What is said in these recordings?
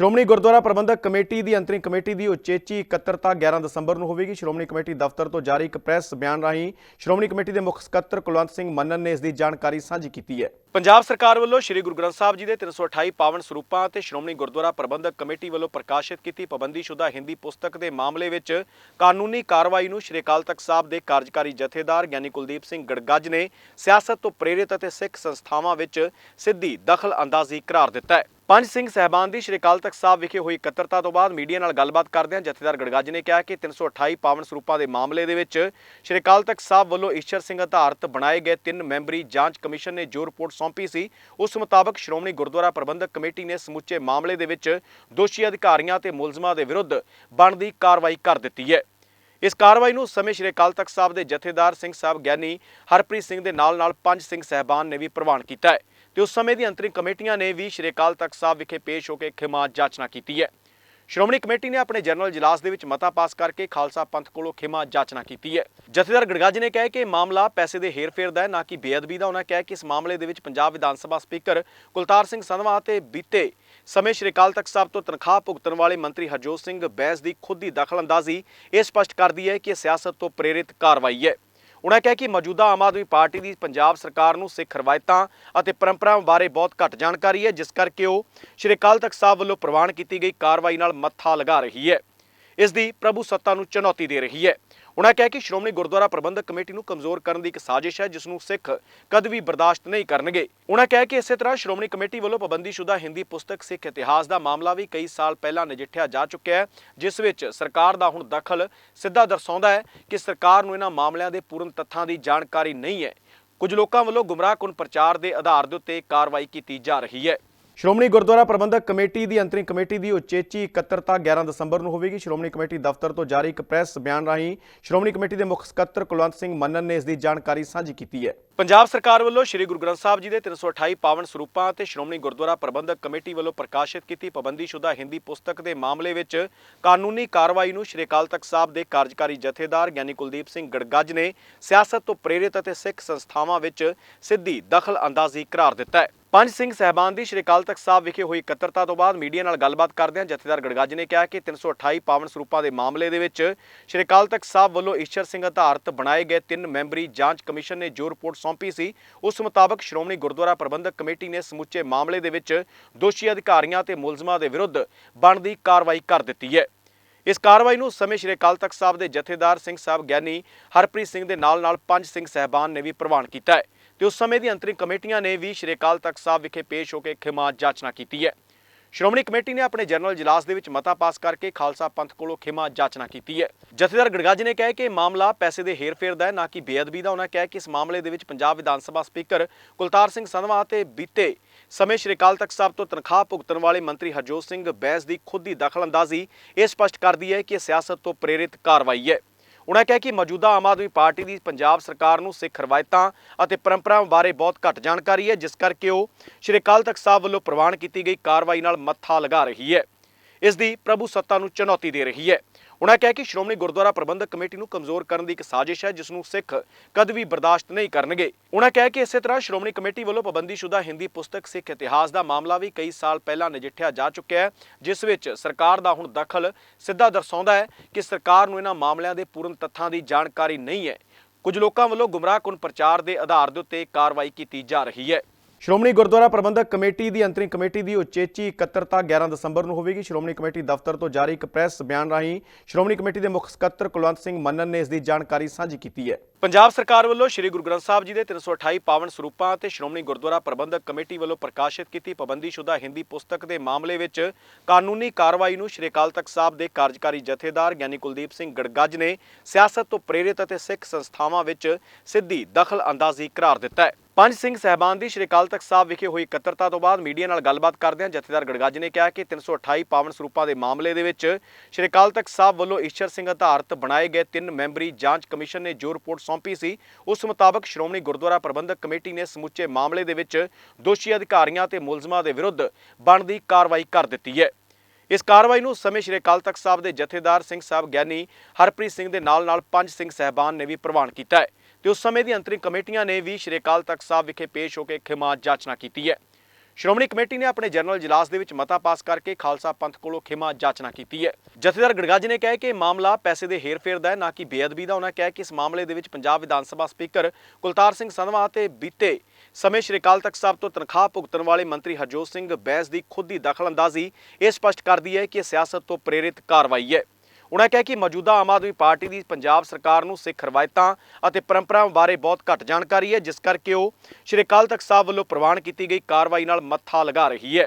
ਸ਼੍ਰੋਮਣੀ ਗੁਰਦੁਆਰਾ ਪ੍ਰਬੰਧਕ committee ਦੀ ਅੰਤਰਿਮ committee ਦੀ ਉਚੇਚੀ ਇਕੱਤਰਤਾ 11 ਦਸੰਬਰ ਨੂੰ ਹੋਵੇਗੀ। ਸ਼੍ਰੋਮਣੀ ਕਮੇਟੀ ਦਫ਼ਤਰ ਤੋਂ ਜਾਰੀ ਇੱਕ ਪ੍ਰੈਸ ਬਿਆਨ ਰਾਹੀਂ ਸ਼੍ਰੋਮਣੀ ਕਮੇਟੀ ਦੇ ਮੁੱਖ ਸਕੱਤਰ ਕੁਲਵੰਤ ਸਿੰਘ ਮੰਨਨ ਨੇ ਇਸ ਦੀ ਜਾਣਕਾਰੀ ਸਾਂਝੀ ਕੀਤੀ ਹੈ। ਪੰਜਾਬ ਸਰਕਾਰ ਵੱਲੋਂ ਸ੍ਰੀ ਗੁਰੂ ਗ੍ਰੰਥ ਸਾਹਿਬ ਜੀ ਦੇ 328 ਪਾਵਨ ਸਰੂਪਾਂ ਅਤੇ ਸ਼੍ਰੋਮਣੀ ਗੁਰਦੁਆਰਾ ਪ੍ਰਬੰਧਕ ਕਮੇਟੀ ਵੱਲੋਂ ਪ੍ਰਕਾਸ਼ਿਤ ਕੀਤੀ ਪਾਬੰਦੀਸ਼ੁਦਾ ਹਿੰਦੀ ਪੁਸਤਕ ਦੇ ਮਾਮਲੇ ਵਿੱਚ ਕਾਨੂੰਨੀ ਕਾਰਵਾਈ ਨੂੰ ਸ਼੍ਰੀ ਅਕਾਲ ਤਖਤ ਸਾਹਿਬ ਦੇ ਕਾਰਜਕਾਰੀ ਜਥੇਦਾਰ ਗਿਆਨੀ ਕੁਲਦੀਪ ਸਿੰਘ ਗੜਗੱਜ ਨੇ ਸਿਆਸਤ ਤੋਂ ਪ੍ਰੇਰਿਤ ਅਤੇ ਸਿੱਖ ਸੰਸਥਾਵਾਂ ਵਿੱਚ ਸਿੱਧੀ ਦਖਲ ਅੰਦਾਜ਼ੀ ਕਰਾਰ ਦਿੱਤਾ ਹੈ। ਪੰਜ ਸਿੰਘ ਸਹਿਬਾਨ ਦੀ ਸ਼੍ਰੀ ਅਕਾਲ ਤਖਤ ਸਾਹਿਬ ਵਿਖੇ ਹੋਈ ਇਕੱਤਰਤਾ ਤੋਂ ਬਾਅਦ ਮੀਡੀਆ ਨਾਲ ਗੱਲਬਾਤ ਕਰਦਿਆਂ ਜਥੇਦਾਰ ਗੜਗੱਜ ਨੇ ਕਿਹਾ ਕਿ 328 ਪਾਵਨ ਸਰੂਪਾਂ ਦੇ ਮਾਮਲੇ ਦੇ ਵਿੱਚ ਸ਼੍ਰੀ ਅਕਾਲ ਤਖਤ ਸਾਹਿਬ ਵੱਲੋਂ ਈਸ਼ਰ ਸਿੰਘ ਆਧਾਰਿਤ ਬਣਾਏ ਗਏ ਤਿੰਨ ਮੈਂਬਰੀ ਜਾਂਚ ਕਮਿਸ਼ਨ ਨੇ ਜੋ ਰਿਪੋਰਟ ਸੌਂਪੀ ਸੀ, ਉਸ ਮੁਤਾਬਕ ਸ਼੍ਰੋਮਣੀ ਗੁਰਦੁਆਰਾ ਪ੍ਰਬੰਧਕ ਕਮੇਟੀ ਨੇ ਸਮੁੱਚੇ ਮਾਮਲੇ ਦੇ ਵਿੱਚ ਦੋਸ਼ੀ ਅਧਿਕਾਰੀਆਂ ਤੇ ਮੁਲਜ਼ਮਾਂ ਦੇ ਵਿਰੁੱਧ ਬਣਦੀ ਕਾਰਵਾਈ ਕਰ ਦਿੱਤੀ ਹੈ। ਇਸ ਕਾਰਵਾਈ ਨੂੰ ਸਮੇਂ ਸ਼੍ਰੀ ਅਕਾਲ ਤਖਤ ਸਾਹਿਬ ਦੇ ਜਥੇਦਾਰ ਸਿੰਘ ਸਾਹਿਬ ਗਿਆਨੀ ਹਰਪ੍ਰੀਤ ਸਿੰਘ ਦੇ ਨਾਲ ਨਾਲ ਪੰਜ ਸਿੰਘ ਸਹਿਬਾਨ ਨੇ ਵੀ ਪ੍ਰਵਾਨ ਕੀਤਾ ਹੈ। ਤੇ ਉਸ ਸਮੇਂ ਦੀ ਅੰਤਰਿਮ ਕਮੇਟੀਆਂ ਨੇ ਵੀ ਸ਼੍ਰੀ ਅਕਾਲ ਤਖਤ ਸਾਹਿਬ ਵਿਖੇ ਪੇਸ਼ ਹੋ ਕੇ ਖਿਮਾ ਜਾਚਨਾ ਕੀਤੀ ਹੈ। ਸ਼੍ਰੋਮਣੀ ਕਮੇਟੀ ਨੇ ਆਪਣੇ ਜਨਰਲ ਇਜਲਾਸ ਦੇ ਵਿੱਚ ਮਤਾ ਪਾਸ ਕਰਕੇ ਖਾਲਸਾ ਪੰਥ ਕੋਲੋਂ ਖਿਮਾ ਜਾਚਨਾ ਕੀਤੀ ਹੈ। ਜਥੇਦਾਰ ਗੜਗੱਜ ਨੇ ਕਿਹਾ ਕਿ ਇਹ ਮਾਮਲਾ ਪੈਸੇ ਦੇ ਹੇਰ-ਫੇਰ ਦਾ ਹੈ, ਨਾ ਕਿ ਬੇਅਦਬੀ ਦਾ। ਉਹਨਾਂ ਕਿਹਾ ਕਿ ਇਸ ਮਾਮਲੇ ਦੇ ਵਿੱਚ ਪੰਜਾਬ ਵਿਧਾਨ ਸਭਾ ਸਪੀਕਰ ਕੁਲਤਾਰ ਸਿੰਘ ਸੰਧਵਾ ਅਤੇ ਬੀਤੇ ਸਮੇਂ ਸ਼੍ਰੀ ਅਕਾਲ ਤਖਤ ਸਾਹਿਬ ਤੋਂ ਤਨਖਾਹ ਭੁਗਤਣ ਵਾਲੇ ਮੰਤਰੀ ਹਰਜੋਤ ਸਿੰਘ ਬੈਂਸ ਦੀ ਖੁਦ ਦੀ ਦਖਲਅੰਦਾਜ਼ੀ ਇਹ ਸਪਸ਼ਟ ਕਰਦੀ ਹੈ ਕਿ ਇਹ ਸਿਆਸਤ ਤੋਂ ਪ੍ਰੇਰਿਤ ਕਾਰਵਾਈ ਹੈ। ਉਹਨਾਂ ਕਿਹਾ ਕਿ ਮੌਜੂਦਾ ਆਮ ਆਦਮੀ ਪਾਰਟੀ ਦੀ ਪੰਜਾਬ ਸਰਕਾਰ ਨੂੰ ਸਿੱਖ ਰਵਾਇਤਾਂ ਅਤੇ ਪਰੰਪਰਾਵਾਂ ਬਾਰੇ ਬਹੁਤ ਘੱਟ ਜਾਣਕਾਰੀ ਹੈ, ਜਿਸ ਕਰਕੇ ਉਹ ਸ਼੍ਰੀ ਅਕਾਲ ਤਖਤ ਸਾਹਿਬ ਵੱਲੋਂ ਪ੍ਰਵਾਨ ਕੀਤੀ ਗਈ ਕਾਰਵਾਈ ਨਾਲ ਮੱਥਾ ਲਗਾ ਰਹੀ ਹੈ। ਇਸ ਦੀ ਪ੍ਰਭੂ ਸੱਤਾ ਨੂੰ ਚੁਣੌਤੀ ਦੇ ਰਹੀ ਹੈ। ਉਹਨਾਂ ਕਿਹਾ ਕਿ ਸ਼੍ਰੋਮਣੀ ਗੁਰਦੁਆਰਾ ਪ੍ਰਬੰਧਕ ਕਮੇਟੀ ਨੂੰ ਕਮਜ਼ੋਰ ਕਰਨ ਦੀ ਇੱਕ ਸਾਜ਼ਿਸ਼ ਹੈ, ਜਿਸ ਨੂੰ ਸਿੱਖ ਕਦੇ ਵੀ ਬਰਦਾਸ਼ਤ ਨਹੀਂ ਕਰਨਗੇ। ਉਹਨਾਂ ਕਿਹਾ ਕਿ ਇਸੇ ਤਰ੍ਹਾਂ ਸ਼੍ਰੋਮਣੀ ਕਮੇਟੀ ਵੱਲੋਂ ਪਾਬੰਦੀਸ਼ੁਦਾ ਹਿੰਦੀ ਪੁਸਤਕ ਸਿੱਖ ਇਤਿਹਾਸ ਦਾ ਮਾਮਲਾ ਵੀ ਕਈ ਸਾਲ ਪਹਿਲਾਂ ਨਜਿੱਠਿਆ ਜਾ ਚੁੱਕਿਆ ਹੈ, ਜਿਸ ਵਿੱਚ ਸਰਕਾਰ ਦਾ ਹੁਣ ਦਖਲ ਸਿੱਧਾ ਦਰਸਾਉਂਦਾ ਹੈ ਕਿ ਸਰਕਾਰ ਨੂੰ ਇਹਨਾਂ ਮਾਮਲਿਆਂ ਦੇ ਪੂਰਨ ਤੱਥਾਂ ਦੀ ਜਾਣਕਾਰੀ ਨਹੀਂ ਹੈ। ਕੁਝ ਲੋਕਾਂ ਵੱਲੋਂ ਗੁੰਮਰਾਹਕੁਨ ਪ੍ਰਚਾਰ ਦੇ ਆਧਾਰ ਦੇ ਉੱਤੇ ਕਾਰਵਾਈ ਕੀਤੀ ਜਾ ਰਹੀ ਹੈ। ਸ਼੍ਰੋਮਣੀ ਗੁਰਦੁਆਰਾ ਪ੍ਰਬੰਧਕ ਕਮੇਟੀ ਦੀ ਅੰਤਰਿਮ ਕਮੇਟੀ ਦੀ ਉਚੇਚੀ ਇਕੱਤਰਤਾ 11 ਦਸੰਬਰ ਨੂੰ ਹੋਵੇਗੀ। ਸ਼੍ਰੋਮਣੀ ਕਮੇਟੀ ਦਫ਼ਤਰ ਤੋਂ ਜਾਰੀ ਇੱਕ ਪ੍ਰੈਸ ਬਿਆਨ ਰਾਹੀਂ ਸ਼੍ਰੋਮਣੀ ਕਮੇਟੀ ਦੇ ਮੁੱਖ ਸਕੱਤਰ ਕੁਲਵੰਤ ਸਿੰਘ ਮੰਨਨ ਨੇ ਇਸ ਦੀ ਜਾਣਕਾਰੀ ਸਾਂਝੀ ਕੀਤੀ ਹੈ। ਪੰਜਾਬ ਸਰਕਾਰ ਵੱਲੋਂ ਸ੍ਰੀ ਗੁਰੂ ਗ੍ਰੰਥ ਸਾਹਿਬ ਜੀ ਦੇ 328 ਪਾਵਨ ਸਰੂਪਾਂ ਅਤੇ ਸ਼੍ਰੋਮਣੀ ਗੁਰਦੁਆਰਾ ਪ੍ਰਬੰਧਕ ਕਮੇਟੀ ਵੱਲੋਂ ਪ੍ਰਕਾਸ਼ਿਤ ਕੀਤੀ ਪਾਬੰਦੀਸ਼ੁਦਾ ਹਿੰਦੀ ਪੁਸਤਕ ਦੇ ਮਾਮਲੇ ਵਿੱਚ ਕਾਨੂੰਨੀ ਕਾਰਵਾਈ ਨੂੰ ਸ਼੍ਰੀ ਅਕਾਲ ਤਖਤ ਸਾਹਿਬ ਦੇ ਕਾਰਜਕਾਰੀ ਜਥੇਦਾਰ ਗਿਆਨੀ ਕੁਲਦੀਪ ਸਿੰਘ ਗੜਗੱਜ ਨੇ ਸਿਆਸਤ ਤੋਂ ਪ੍ਰੇਰਿਤ ਅਤੇ ਸਿੱਖ ਸੰਸਥਾਵਾਂ ਵਿੱਚ ਸਿੱਧੀ ਦਖਲ ਅੰਦਾਜ਼ੀ ਕਰਾਰ ਦਿੱਤਾ ਹੈ। ਪੰਜ ਸਿੰਘ ਸਹਿਬਾਨ ਦੀ ਸ਼੍ਰੀ ਅਕਾਲ ਤਖਤ ਸਾਹਿਬ ਵਿਖੇ ਹੋਈ ਇਕੱਤਰਤਾ ਤੋਂ ਬਾਅਦ ਮੀਡੀਆ ਨਾਲ ਗੱਲਬਾਤ ਕਰਦਿਆਂ ਜਥੇਦਾਰ ਗੜਗੱਜ ਨੇ ਕਿਹਾ ਕਿ 328 ਪਾਵਨ ਸਰੂਪਾਂ ਦੇ ਮਾਮਲੇ ਦੇ ਵਿੱਚ ਸ਼੍ਰੀ ਅਕਾਲ ਤਖਤ ਸਾਹਿਬ ਵੱਲੋਂ ਈਸ਼ਰ ਸਿੰਘ ਆਧਾਰਿਤ ਬਣਾਏ ਗਏ ਤਿੰਨ ਮੈਂਬਰੀ ਜਾਂਚ ਕਮਿਸ਼ਨ ਨੇ ਜੋ ਰਿਪੋਰਟ ਸੌਂਪੀ ਸੀ, ਉਸ ਮੁਤਾਬਕ ਸ਼੍ਰੋਮਣੀ ਗੁਰਦੁਆਰਾ ਪ੍ਰਬੰਧਕ ਕਮੇਟੀ ਨੇ ਸਮੁੱਚੇ ਮਾਮਲੇ ਦੇ ਵਿੱਚ ਦੋਸ਼ੀ ਅਧਿਕਾਰੀਆਂ ਤੇ ਮੁਲਜ਼ਮਾਂ ਦੇ ਵਿਰੁੱਧ ਬਣਦੀ ਕਾਰਵਾਈ ਕਰ ਦਿੱਤੀ ਹੈ। ਇਸ ਕਾਰਵਾਈ ਨੂੰ ਸਮੇਂ ਸ਼੍ਰੀ ਅਕਾਲ ਤਖਤ ਸਾਹਿਬ ਦੇ ਜਥੇਦਾਰ ਸਿੰਘ ਸਾਹਿਬ ਗਿਆਨੀ ਹਰਪ੍ਰੀਤ ਸਿੰਘ ਦੇ ਨਾਲ ਨਾਲ ਪੰਜ ਸਿੰਘ ਸਹਿਬਾਨ ਨੇ ਵੀ ਪ੍ਰਵਾਨ ਕੀਤਾ ਹੈ। ਤੇ ਉਸ ਸਮੇਂ ਦੀ ਅੰਤਰਿਮ ਕਮੇਟੀਆਂ ਨੇ ਵੀ ਸ਼੍ਰੀ ਅਕਾਲ ਤਖਤ ਸਾਹਿਬ ਵਿਖੇ ਪੇਸ਼ ਹੋ ਕੇ ਖਿਮਾ ਜਾਚਨਾ ਕੀਤੀ ਹੈ। ਸ਼੍ਰੋਮਣੀ ਕਮੇਟੀ ਨੇ ਆਪਣੇ ਜਨਰਲ ਇਜਲਾਸ ਦੇ ਵਿੱਚ ਮਤਾ ਪਾਸ ਕਰਕੇ ਖਾਲਸਾ ਪੰਥ ਕੋਲੋਂ ਖਿਮਾ ਜਾਚਨਾ ਕੀਤੀ ਹੈ। ਜਥੇਦਾਰ ਗੜਗੱਜ ਨੇ ਕਿਹਾ ਕਿ ਇਹ ਮਾਮਲਾ ਪੈਸੇ ਦੇ ਹੇਰ-ਫੇਰ ਦਾ ਹੈ, ਨਾ ਕਿ ਬੇਅਦਬੀ ਦਾ। ਉਹਨਾਂ ਕਿਹਾ ਕਿ ਇਸ ਮਾਮਲੇ ਦੇ ਵਿੱਚ ਪੰਜਾਬ ਵਿਧਾਨ ਸਭਾ ਸਪੀਕਰ ਕੁਲਤਾਰ ਸਿੰਘ ਸੰਧਵਾ ਅਤੇ ਬੀਤੇ ਸਮੇਂ ਸ਼੍ਰੀ ਅਕਾਲ ਤਖਤ ਸਾਹਿਬ ਤੋਂ ਤਨਖਾਹ ਭੁਗਤਣ ਵਾਲੇ ਮੰਤਰੀ ਹਰਜੋਤ ਸਿੰਘ ਬੈਂਸ ਦੀ ਖੁਦ ਦੀ ਦਖਲਅੰਦਾਜ਼ੀ ਇਹ ਸਪਸ਼ਟ ਕਰਦੀ ਹੈ ਕਿ ਇਹ ਸਿਆਸਤ ਤੋਂ ਪ੍ਰੇਰਿਤ ਕਾਰਵਾਈ ਹੈ। ਉਹਨਾਂ ਕਿਹਾ ਕਿ ਮੌਜੂਦਾ ਆਮ ਆਦਮੀ ਪਾਰਟੀ ਦੀ ਪੰਜਾਬ ਸਰਕਾਰ ਨੂੰ ਸਿੱਖ ਰਵਾਇਤਾਂ ਅਤੇ ਪਰੰਪਰਾਵਾਂ ਬਾਰੇ ਬਹੁਤ ਘੱਟ ਜਾਣਕਾਰੀ ਹੈ, ਜਿਸ ਕਰਕੇ ਉਹ ਸ਼੍ਰੀ ਅਕਾਲ ਤਖਤ ਸਾਹਿਬ ਵੱਲੋਂ ਪ੍ਰਵਾਨ ਕੀਤੀ ਗਈ ਕਾਰਵਾਈ ਨਾਲ ਮੱਥਾ ਲਗਾ ਰਹੀ ਹੈ। ਇਸ ਦੀ ਪ੍ਰਭੂ ਸੱਤਾ ਨੂੰ ਚੁਣੌਤੀ ਦੇ ਰਹੀ ਹੈ। ਉਹਨਾਂ ਕਿਹਾ ਕਿ ਸ਼੍ਰੋਮਣੀ ਗੁਰਦੁਆਰਾ ਪ੍ਰਬੰਧਕ ਕਮੇਟੀ ਨੂੰ ਕਮਜ਼ੋਰ ਕਰਨ ਦੀ ਇੱਕ ਸਾਜ਼ਿਸ਼ ਹੈ ਜਿਸ ਨੂੰ ਸਿੱਖ ਕਦੇ ਵੀ ਬਰਦਾਸ਼ਤ ਨਹੀਂ ਕਰਨਗੇ। ਉਹਨਾਂ ਕਿਹਾ ਕਿ ਇਸੇ ਤਰ੍ਹਾਂ ਸ਼੍ਰੋਮਣੀ ਕਮੇਟੀ ਵੱਲੋਂ ਪਾਬੰਦੀਸ਼ੁਦਾ ਹਿੰਦੀ ਪੁਸਤਕ ਸਿੱਖ ਇਤਿਹਾਸ ਦਾ ਮਾਮਲਾ ਵੀ ਕਈ ਸਾਲ ਪਹਿਲਾਂ ਨਜਿੱਠਿਆ ਜਾ ਚੁੱਕਿਆ ਹੈ, ਜਿਸ ਵਿੱਚ ਸਰਕਾਰ ਦਾ ਹੁਣ ਦਖਲ ਸਿੱਧਾ ਦਰਸਾਉਂਦਾ ਹੈ ਕਿ ਸਰਕਾਰ ਨੂੰ ਇਹਨਾਂ ਮਾਮਲਿਆਂ ਦੇ ਪੂਰਨ ਤੱਥਾਂ ਦੀ ਜਾਣਕਾਰੀ ਨਹੀਂ ਹੈ। ਕੁਝ ਲੋਕਾਂ ਵੱਲੋਂ ਗੁੰਮਰਾਹਕੁਨ ਪ੍ਰਚਾਰ ਦੇ ਆਧਾਰ ਦੇ ਉੱਤੇ ਕਾਰਵਾਈ ਕੀਤੀ ਜਾ ਰਹੀ ਹੈ। ਸ਼੍ਰੋਮਣੀ ਗੁਰਦੁਆਰਾ ਪ੍ਰਬੰਧਕ ਕਮੇਟੀ ਦੀ ਅੰਤਰਿਮ ਕਮੇਟੀ ਦੀ ਉਚੇਚੀ ਇਕੱਤਰਤਾ 11 ਦਸੰਬਰ ਨੂੰ ਹੋਵੇਗੀ। ਸ਼੍ਰੋਮਣੀ ਕਮੇਟੀ ਦਫ਼ਤਰ ਤੋਂ ਜਾਰੀ ਇੱਕ ਪ੍ਰੈਸ ਬਿਆਨ ਰਾਹੀਂ ਸ਼੍ਰੋਮਣੀ ਕਮੇਟੀ ਦੇ ਮੁੱਖ ਸਕੱਤਰ ਕੁਲਵੰਤ ਸਿੰਘ ਮੰਨਨ ਨੇ ਇਸ ਦੀ ਜਾਣਕਾਰੀ ਸਾਂਝੀ ਕੀਤੀ ਹੈ। ਪੰਜਾਬ ਸਰਕਾਰ ਵੱਲੋਂ ਸ੍ਰੀ ਗੁਰੂ ਗ੍ਰੰਥ ਸਾਹਿਬ ਜੀ ਦੇ 328 ਪਾਵਨ ਸਰੂਪਾਂ ਅਤੇ ਸ਼੍ਰੋਮਣੀ ਗੁਰਦੁਆਰਾ ਪ੍ਰਬੰਧਕ ਕਮੇਟੀ ਵੱਲੋਂ ਪ੍ਰਕਾਸ਼ਿਤ ਕੀਤੀ ਪਾਬੰਦੀਸ਼ੁਦਾ ਹਿੰਦੀ ਪੁਸਤਕ ਦੇ ਮਾਮਲੇ ਵਿੱਚ ਕਾਨੂੰਨੀ ਕਾਰਵਾਈ ਨੂੰ ਸ਼੍ਰੀ ਅਕਾਲ ਤਖਤ ਸਾਹਿਬ ਦੇ ਕਾਰਜਕਾਰੀ ਜਥੇਦਾਰ ਗਿਆਨੀ ਕੁਲਦੀਪ ਸਿੰਘ ਗੜਗੱਜ ਨੇ ਸਿਆਸਤ ਤੋਂ ਪ੍ਰੇਰਿਤ ਅਤੇ ਸਿੱਖ ਸੰਸਥਾਵਾਂ ਵਿੱਚ ਸਿੱਧੀ ਦਖਲ ਅੰਦਾਜ਼ੀ ਕਰਾਰ ਦਿੱਤਾ ਹੈ। ਪੰਜ ਸਿੰਘ ਸਹਿਬਾਨ ਦੀ ਸ਼੍ਰੀ ਅਕਾਲ ਤਖਤ ਸਾਹਿਬ ਵਿਖੇ ਹੋਈ ਇਕੱਤਰਤਾ ਤੋਂ ਬਾਅਦ ਮੀਡੀਆ ਨਾਲ ਗੱਲਬਾਤ ਕਰਦਿਆਂ ਜਥੇਦਾਰ ਗੜਗੱਜ ਨੇ ਕਿਹਾ ਕਿ 328 ਪਾਵਨ ਸਰੂਪਾਂ ਦੇ ਮਾਮਲੇ ਦੇ ਵਿੱਚ ਸ਼੍ਰੀ ਅਕਾਲ ਤਖਤ ਸਾਹਿਬ ਵੱਲੋਂ ਈਸ਼ਰ ਸਿੰਘ ਆਧਾਰਿਤ ਬਣਾਏ ਗਏ ਤਿੰਨ ਮੈਂਬਰੀ ਜਾਂਚ ਕਮਿਸ਼ਨ ਨੇ ਜੋ ਰਿਪੋਰਟ ਸੌਂਪੀ ਸੀ, ਉਸ ਮੁਤਾਬਕ ਸ਼੍ਰੋਮਣੀ ਗੁਰਦੁਆਰਾ ਪ੍ਰਬੰਧਕ ਕਮੇਟੀ ਨੇ ਸਮੁੱਚੇ ਮਾਮਲੇ ਦੇ ਵਿੱਚ ਦੋਸ਼ੀ ਅਧਿਕਾਰੀਆਂ ਤੇ ਮੁਲਜ਼ਮਾਂ ਦੇ ਵਿਰੁੱਧ ਬਣਦੀ ਕਾਰਵਾਈ ਕਰ ਦਿੱਤੀ ਹੈ। ਇਸ ਕਾਰਵਾਈ ਨੂੰ ਸਮੇਂ ਸ਼੍ਰੀ ਅਕਾਲ ਤਖਤ ਸਾਹਿਬ ਦੇ ਜਥੇਦਾਰ ਸਿੰਘ ਸਾਹਿਬ ਗਿਆਨੀ ਹਰਪ੍ਰੀਤ ਸਿੰਘ ਦੇ ਨਾਲ ਨਾਲ ਪੰਜ ਸਿੰਘ ਸਹਿਬਾਨ ਨੇ ਵੀ ਪ੍ਰਵਾਨ ਕੀਤਾ ਹੈ। ਤੇ ਉਸ ਸਮੇਂ ਦੀ ਅੰਤਰਿਮ ਕਮੇਟੀਆਂ ਨੇ ਵੀ ਸ਼੍ਰੀ ਅਕਾਲ ਤਖਤ ਸਾਹਿਬ ਵਿਖੇ ਪੇਸ਼ ਹੋ ਕੇ ਖਿਮਾ ਜਾਚਨਾ ਕੀਤੀ ਹੈ। ਸ਼੍ਰੋਮਣੀ ਕਮੇਟੀ ਨੇ ਆਪਣੇ ਜਨਰਲ ਇਜਲਾਸ ਦੇ ਵਿੱਚ ਮਤਾ ਪਾਸ ਕਰਕੇ ਖਾਲਸਾ ਪੰਥ ਕੋਲੋਂ ਖਿਮਾ ਜਾਚਨਾ ਕੀਤੀ ਹੈ। ਜਥੇਦਾਰ ਗੜਗੱਜ ਨੇ ਕਿਹਾ ਕਿ ਮਾਮਲਾ ਪੈਸੇ ਦੇ ਹੇਰ-ਫੇਰ ਦਾ ਹੈ, ਨਾ ਕਿ ਬੇਅਦਬੀ ਦਾ। ਉਹਨਾਂ ਕਿਹਾ ਕਿ ਇਸ ਮਾਮਲੇ ਦੇ ਵਿੱਚ ਪੰਜਾਬ ਵਿਧਾਨ ਸਭਾ ਸਪੀਕਰ ਕੁਲਤਾਰ ਸਿੰਘ ਸੰਧਵਾ ਅਤੇ ਬੀਤੇ ਸਮੇਂ ਸ਼੍ਰੀ ਅਕਾਲ ਤਖਤ ਸਾਹਿਬ ਤੋਂ ਤਨਖਾਹ ਭੁਗਤਣ ਵਾਲੇ ਮੰਤਰੀ ਹਰਜੋਤ ਸਿੰਘ ਬੈਂਸ ਦੀ ਖੁਦ ਦੀ ਦਖਲਅੰਦਾਜ਼ੀ ਇਹ ਸਪਸ਼ਟ ਕਰਦੀ ਹੈ ਕਿ ਸਿਆਸਤ ਤੋਂ ਪ੍ਰੇਰਿਤ ਕਾਰਵਾਈ ਹੈ। ਉਹਨਾਂ ਕਿਹਾ ਕਿ ਮੌਜੂਦਾ ਆਮ ਆਦਮੀ ਪਾਰਟੀ ਦੀ ਪੰਜਾਬ ਸਰਕਾਰ ਨੂੰ ਸਿੱਖ ਰਵਾਇਤਾਂ ਅਤੇ ਪਰੰਪਰਾਵਾਂ ਬਾਰੇ ਬਹੁਤ ਘੱਟ ਜਾਣਕਾਰੀ ਹੈ, ਜਿਸ ਕਰਕੇ ਉਹ ਸ਼੍ਰੀ ਅਕਾਲ ਤਖਤ ਸਾਹਿਬ ਵੱਲੋਂ ਪ੍ਰਵਾਨ ਕੀਤੀ ਗਈ ਕਾਰਵਾਈ ਨਾਲ ਮੱਥਾ ਲਗਾ ਰਹੀ ਹੈ।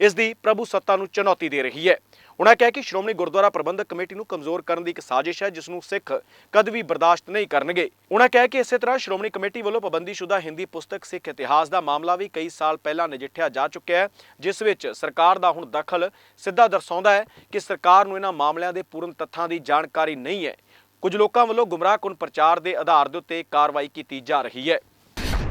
ਇਸ ਦੀ ਪ੍ਰਭੂ ਸੱਤਾ ਨੂੰ ਚੁਣੌਤੀ ਦੇ ਰਹੀ ਹੈ। ਉਹਨਾਂ ਕਿਹਾ ਕਿ ਸ਼੍ਰੋਮਣੀ ਗੁਰਦੁਆਰਾ ਪ੍ਰਬੰਧਕ ਕਮੇਟੀ ਨੂੰ ਕਮਜ਼ੋਰ ਕਰਨ ਦੀ ਇੱਕ ਸਾਜ਼ਿਸ਼ ਹੈ ਜਿਸ ਨੂੰ ਸਿੱਖ ਕਦ ਵੀ ਬਰਦਾਸ਼ਤ ਨਹੀਂ ਕਰਨਗੇ। ਉਹਨਾਂ ਕਿਹਾ ਕਿ ਇਸੇ ਤਰ੍ਹਾਂ ਸ਼੍ਰੋਮਣੀ ਕਮੇਟੀ ਵੱਲੋਂ ਪਾਬੰਦੀਸ਼ੁਦਾ ਹਿੰਦੀ ਪੁਸਤਕ ਸਿੱਖ ਇਤਿਹਾਸ ਦਾ ਮਾਮਲਾ ਵੀ ਕਈ ਸਾਲ ਪਹਿਲਾਂ ਨਜਿੱਠਿਆ ਜਾ ਚੁੱਕਿਆ ਹੈ ਜਿਸ ਵਿੱਚ ਸਰਕਾਰ ਦਾ ਹੁਣ ਦਖਲ ਸਿੱਧਾ ਦਰਸਾਉਂਦਾ ਹੈ ਕਿ ਸਰਕਾਰ ਨੂੰ ਇਹਨਾਂ ਮਾਮਲਿਆਂ ਦੇ ਪੂਰਨ ਤੱਥਾਂ ਦੀ ਜਾਣਕਾਰੀ ਨਹੀਂ ਹੈ। ਕੁਝ ਲੋਕਾਂ ਵੱਲੋਂ ਗੁੰਮਰਾਹਕੁਨ ਪ੍ਰਚਾਰ ਦੇ ਆਧਾਰ ਦੇ ਉੱਤੇ ਕਾਰਵਾਈ ਕੀਤੀ ਜਾ ਰਹੀ ਹੈ।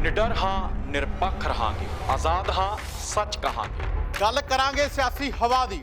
ਨਿਡਰ ਹਾਂ ਨਿਰਪੱਖ ਰਹਾਂਗੇ। ਆਜ਼ਾਦ ਹਾਂ ਸੱਚ ਕਹਾਂਗੇ। ਗੱਲ ਕਰਾਂਗੇ ਸਿਆਸੀ ਹਵਾ ਦੀ।